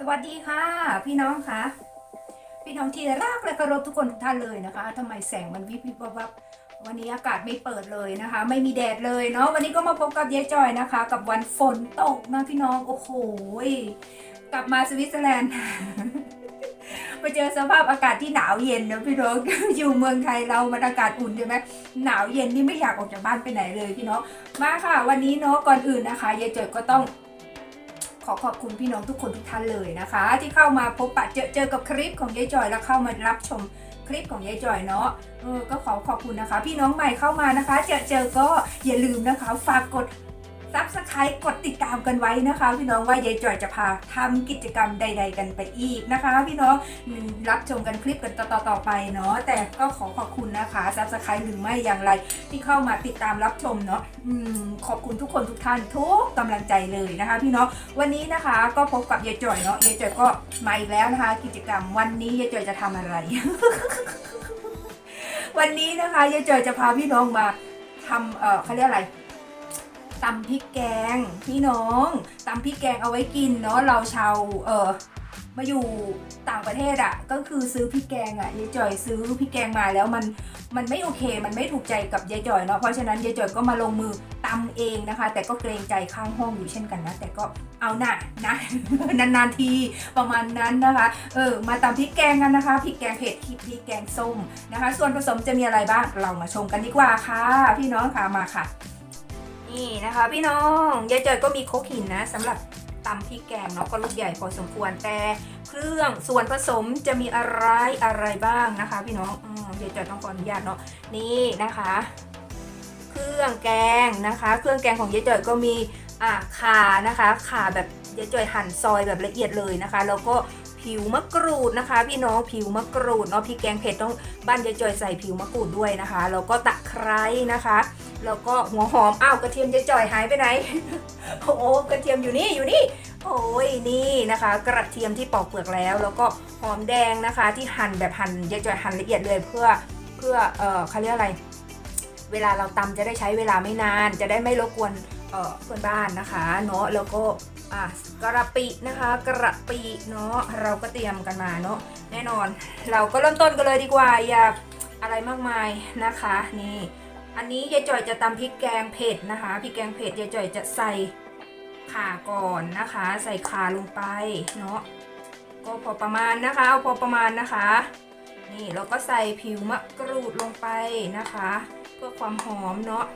สวัสดีค่ะ พี่น้องคะพี่น้องที่รักและเคารพทุกคนทุกท่านเลยนะคะทำไมแสงมันวิบวิบวับวันนี้อากาศไม่เปิดเลยนะคะ ไม่มีแดดเลยเนาะวันนี้ก็มาพบกับยายจอยนะคะ กับวันฝนตกนะพี่น้องโอ้โหกลับมาสวิตเซอร์แลนด์มาเจอสภาพอากาศที่หนาวเย็นนะพี่น้องอยู่เมืองไทยเรามันอากาศอุ่นใช่ไหมหนาวเย็นนี่ไม่อยากออกจากบ้านไปไหนเลยพี่น้องมาค่ะ วันนี้เนาะก่อนอื่นนะคะยายจอยก็ต้อง ขอขอบคุณพี่น้องทุกคนทุกท่านเลยนะคะ ที่เข้ามาพบปะเจอเจอกับคลิปของยายจอยแล้วเข้ามารับชมคลิปของยายจอยเนาะเออก็ขอขอบคุณนะคะ พี่น้องใหม่เข้ามานะคะ เจอเจอก็อย่าลืมนะคะ ฝากกด ซับสไครต์กดติดตามกันไว้นะคะ พี่น้องว่ายายจอยจะพาทำกิจกรรมใด ๆ กันไปอีกนะคะ พี่น้องรับชมกันคลิปกันต่อๆไปเนาะแต่ก็ขอขอบคุณนะคะซับสไครต์หรือไม่อย่างไร ที่เข้ามาติดตามรับชมเนาะอขอบคุณทุกคนทุกท่านทุกกำลังใจเลยนะคะ พี่น้องวันนี้นะคะก็พบกับยายจอยเนาะยายจอยก็มาอีกแล้วนะคะ กิจกรรมวันนี้ยายจอยจะทำอะไร วันนี้นะคะยายจอยจะพาพี่น้องมาทำเออเขาเรียกอะไร ตำพริกแกงพี่น้องตำพริกแกงเอาไว้กินเนาะเราชาวเออมาอยู่ต่างประเทศอะ่ะก็คือซื้อพริกแกงอะ่ะยายจ่อยซื้อพริกแกงมาแล้วมันมันไม่โอเค มันไม่ถูกใจกับยายจ่อยเนาะเพราะฉะนั้นยายจ่อยก็มาลงมือตำเองนะคะ แต่ก็เกรงใจข้างห้องอยู่เช่นกันนะแต่ก็เอาหน่ะนะนานๆทีประมาณนั้นนะคะเออมาตำพริกแกงกันนะคะพริกแกงเผ็ดพริกแกงส้มนะคะ ส่วนผสมจะมีอะไรบ้างเรามาชมกันดีกว่าค่ะ พี่น้องค่ะมาค่ะ นี่นะคะพี่น้องยายจอยก็มีโคกหินนะสำหรับตำพริกแกงเนาะก็ลูกใหญ่พอสมควรแต่เครื่องส่วนผสมจะมีอะไรอะไรบ้างนะคะ พี่น้องอืมเดี๋ยต้องขออนุญาตเนาะนี่นะคะ เครื่องแกงนะคะ เครื่องแกงของยายจอยก็มีอ่าข่านะคะข่าแบบยายจอยหั่นซอยแบบละเอียดเลยนะคะแล้วก็ผิวมะกรูดนะคะ พี่น้องผิวมะกรูดเนาะพี่แกงเผ็ดต้องบ้านยายจอยใส่ผิวมะกรูดด้วยนะคะแล้วก็ตะไคร้นะคะ แล้วก็หัวหอมอ้าวกระเทียมยายจ่อยหายไปไหน โอ้โหกระเทียมอยู่นี่อยู่นี่ โอ้ยนี่นะคะ กระเทียมที่ปอกเปลือกแล้ว แล้วก็หอมแดงนะคะ ที่หั่นแบบหั่นยายจอยหั่นละเอียดเลยเพื่อเพื่อเออเขาเรียกอะไร เวลาเราตำจะได้ใช้เวลาไม่นาน จะได้ไม่รบกวนเออเพื่อนบ้านนะคะเนาะแล้วก็อะกระปินะคะ กระปิเนาะเราก็เตรียมกันมาเนาะแน่นอน เราก็เริ่มต้นกันเลยดีกว่าอย่าอะไรมากมายนะคะนี่ อันนี้ยายจ่อยจะตำพริกแกงเผ็ดนะคะพริกแกงเผ็ดยายจ่อยจะใส่ข่าก่อนนะคะ ใส่ข่าลงไปเนาะก็พอประมาณนะคะ เอาพอประมาณนะคะ นี่เราก็ใส่ผิวมะกรูดลงไปนะคะ เพื่อความหอมเนาะ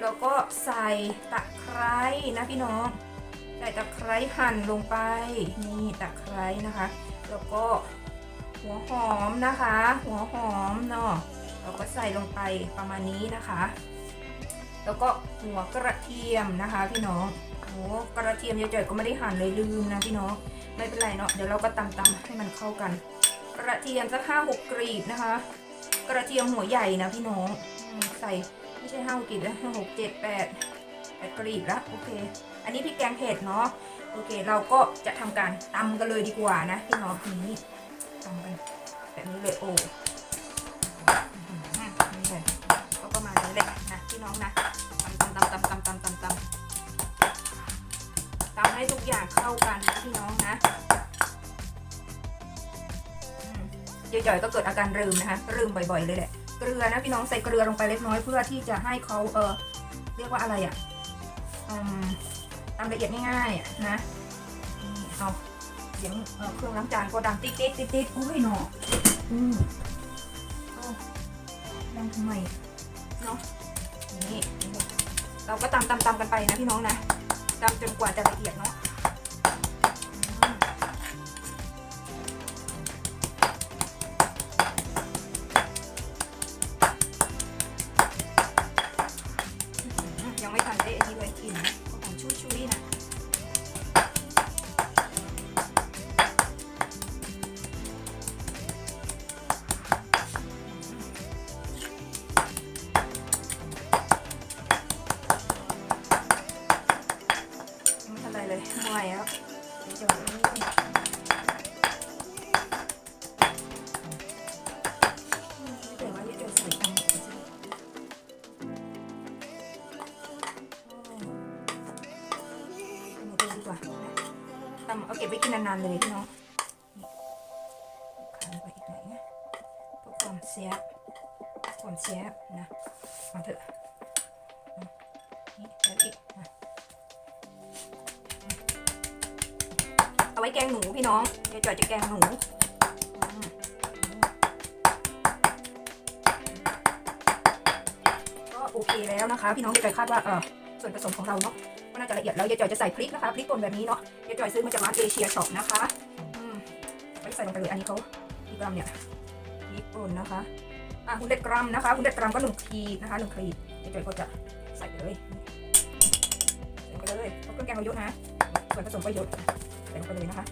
แล้วก็ใส่ตะไคร้นะพี่น้องใส่ตะไคร้หั่นลงไป นี่ตะไคร้นะคะ แล้วก็หัวหอมนะคะ หัวหอมเนาะ เราก็ใส่ลงไปประมาณนี้นะคะ แล้วก็หัวกระเทียมนะคะ พี่น้องโอ้กระเทียมยายจ่อยก็ไม่ได้หั่นเลยลืมนะพี่น้องไม่เป็นไรเนาะเดี๋ยวเราก็ตำๆให้มันเข้ากัน กระเทียมสักห้าหกกรีบนะคะ กระเทียมหัวใหญ่นะพี่น้องใส่ไม่ใช่ห้าหกกรีบแล้วหกเจ็ดแปดแปดกรีบล้วโอเค อันนี้พริกแกงเผ็ดเนาะโอเค เราก็จะทำการตำกันเลยดีกว่านะพี่น้องนี้ตำกันแบบนี้เลยโอ้ ให้ทุกอย่างเข้ากันนะพี่น้องนะยายจ่อยก็เกิดอาการลืมนะคะลืมบ่อยๆเลยแหละเกลือนะพี่น้องใส่เกลือลงไปเล็กน้อยเพื่อที่จะให้เขาเออเรียกว่าอะไรอะ่ะอืมตามละเอียดง่ายๆนะเอาเสียงเเครื่องล้างจานก็ดังติ๊ดติ๊ดติ๊ดติ๊ดโอ้ยหนออืมเอาดังทำไมเนาะนี่เราก็ตำตำตำกันไปนะพี่น้องนะ ตำจนกว่าจะละเอียดเนาะ กว่าตำเอาเก็บไว้กินนานๆเลยพี่น้องขันไปอีกหน่อยนะเพื่อความเสียบความเสียบนะมาเถอะนี่แล้วอีกนะเอาไว้แกงหนูพี่น้องเดี๋ยวจอยจะแกงหนูก็โอเคแล้วนะคะ พี่น้องเดี๋ยวจอยคาดว่าเออส่วนผสมของเราเนาะ ก็น่าจะละเอียดแล้วเดี๋ยวจอยจะใส่พริกนะคะพริกป่นแบบนี้เนาะเดี๋ยวจอยซื้อมาจากร้านเอเชียช็อปนะคะอืมไม่ใส่ลงไปเลยอันนี้เขากี่กรัมเนี่ยญี่ปุ่นนะคะอะคุณเด็ดกรัมนะคะคุณเด็ดกรัมก็หนึ่งขีดนะคะหนึ่งขีดเดี๋ยวจอยก็จะใส่ไปเลยใส่ไปเลยเพราะเครื่องแกงเราเยอะนะส่วนผสมก็เยอะใส่ลงไปเลยนะคะ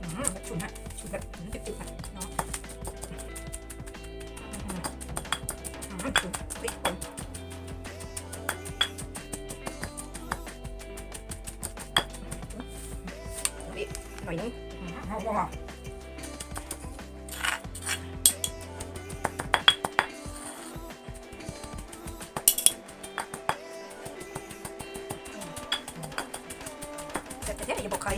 อืมชุนฮะฉุนแบบจุดๆฮะเนาะอืมอืมฉุนพริกป่น อีกหน่อยนึงเอาว่าจะจะจะอย่าบอกใคร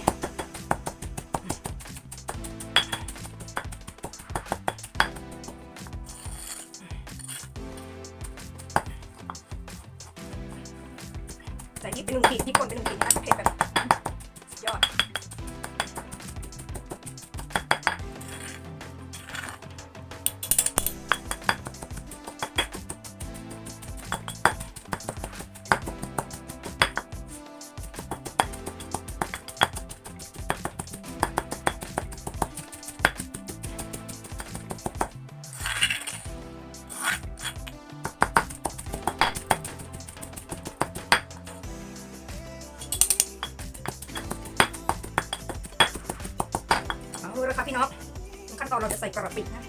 ใส่พริกไปหนึ่งขีดพริกป่นไปหนึ่งขีดนะ เราจะใส่กระปินะ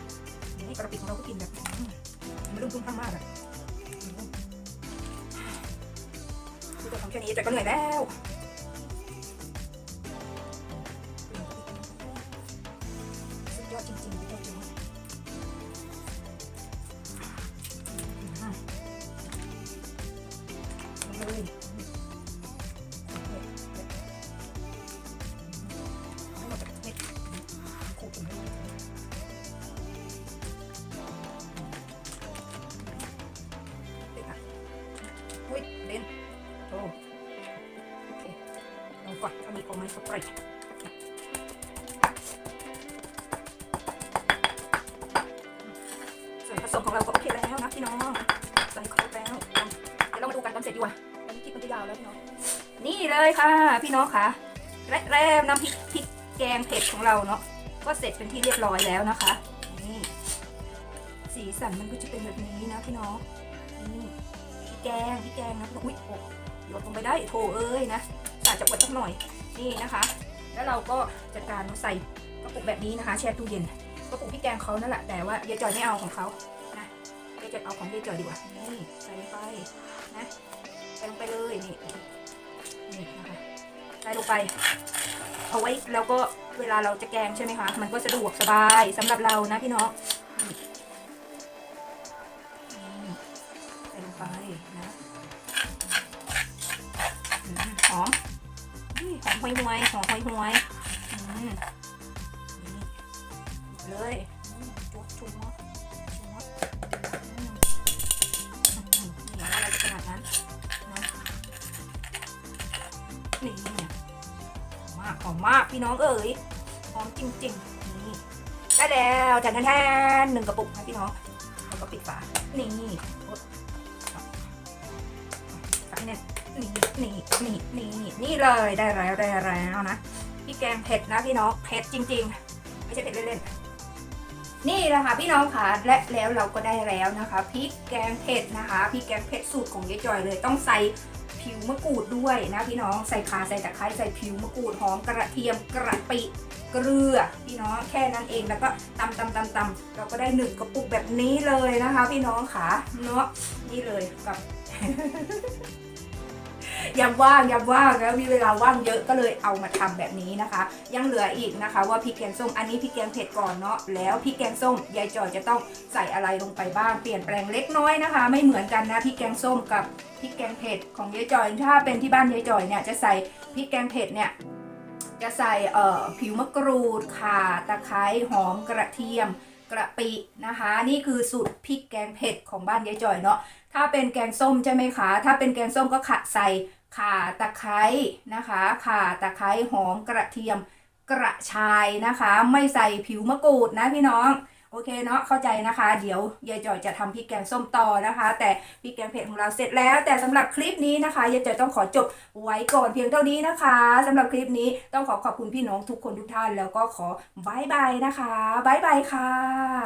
ให้กระปิของเราก็กินแบบไม่รุ่มทุ่มข้างมากอะดูตัวทำแค่นี้แต่ก็เหนื่อยแล้ว เด่นโอ้โอเคลองก่อนถ้ามีโอไม้สปรย์ส่วนผสมของเราก็โอเคแล้วนะพี่น้องใส่ครบแล้วเดี๋ยวเรามาดูกันตอนเสร็จดีกว่าตอนนี้คลิปมันจะยาวแล้วพี่น้องนี่เลยค่ะ พี่น้องค่ะและแรมน้ำพริกพริกแกงเผ็ดของเราเนาะก็เสร็จเป็นที่เรียบร้อยแล้วนะคะนี่สีสันมันก็จะเป็นแบบนี้นะพี่น้อง แกงพี่แกงนะอุ้ยโอ้หยดลงไปได้โถเอ้ยนะอาจจะอวดสักหน่อยนี่นะคะ แล้วเราก็จัดการใส่กระปุกแบบนี้นะคะแช่ตู้เย็นกระปุกพี่แกงเขานั่นแหละแต่ว่ายายจอยไม่เอาของเขานะยายจอยเอาของยายจอยดีกว่านี่ใส่ลงไปนะใส่ลงไปเลยนี่นี่นะคะใส่ลงไปเอาไว้แล้วก็เวลาเราจะแกงใช่ไหมคะ มันก็สะดวกสบายสำหรับเรานะพี่น้อง อืมหอมห่วยหวยหอมห่วยหวยเลยจุ๊บจุ๊บจุ๊บนี่อะไรขนาดนั้นนะนี่ยมากหอมมากพี่น้องเอ๋ยหอมจริงๆนี่ได้แล้วแทนแทนหนึ่งกระปุกนะพี่น้องแล้วก็ปิดฝานี่ น่นนี่นี่นี่นี่นี่เลยได้แล้วได้แล้วนะพี่แกงเผ็ดนะพี่น้องเผ็ดจริง ๆ ไม่ใช่เผ็ดเล่นๆนี่แหละค่ะพี่น้องค่ะและแล้วเราก็ได้แล้วนะคะพริกแกงเผ็ดนะคะพริกแกงเผ็ดสูตรของยายจอยเลยต้องใส่ผิวมะกรูดด้วยนะพี่น้องใส่ขาใส่ตะไคร้ใส่ผิวมะกรูดหอมกระเทียมกระปิเกลือพี่น้องแค่นั้นเองแล้วก็ตำตำตำตำเราก็ได้หนึ่งกระปุกแบบนี้เลยนะคะ พี่น้องขาเนาะนี่เลยกับ ยามว่างยามว่างแล้วมีเวลาว่างเยอะก็เลยเอามาทำแบบนี้นะคะ ยังเหลืออีกนะคะ ว่าพริกแกงส้มอันนี้พริกแกงเผ็ดก่อนเนาะแล้วพริกแกงส้มยายจอยจะต้องใส่อะไรลงไปบ้างเปลี่ยนแปลงเล็กน้อยนะคะ ไม่เหมือนกันนะพริกแกงส้มกับพริกแกงเผ็ดของยายจอยถ้าเป็นที่บ้านยายจอยเนี่ยจะใส่พริกแกงเผ็ดเนี่ยจะใส่เอ่อผิวมะกรูดข่าตะไคร้หอมกระเทียมกระปินะคะ นี่คือสูตรพริกแกงเผ็ดของบ้านยายจอยเนาะถ้าเป็นแกงส้มใช่ไหมคะ ถ้าเป็นแกงส้มก็ขะใส่ ข่าตะไคร้นะคะข่าตะไคร้หอมกระเทียมกระชายนะคะ ไม่ใส่ผิวมะกรูดนะพี่น้องโอเคเนาะเข้าใจนะคะ เดี๋ยวยายจอยจะทำพริกแกงส้มต่อนะคะ แต่พริกแกงเผ็ดของเราเสร็จแล้ว แต่สำหรับคลิปนี้นะคะยายจอยต้องขอจบไว้ก่อนเพียงเท่านี้นะคะสำหรับคลิปนี้ต้องขอขอบคุณพี่น้องทุกคนทุกท่านแล้วก็ขอบายบายนะคะบายบายค่ะ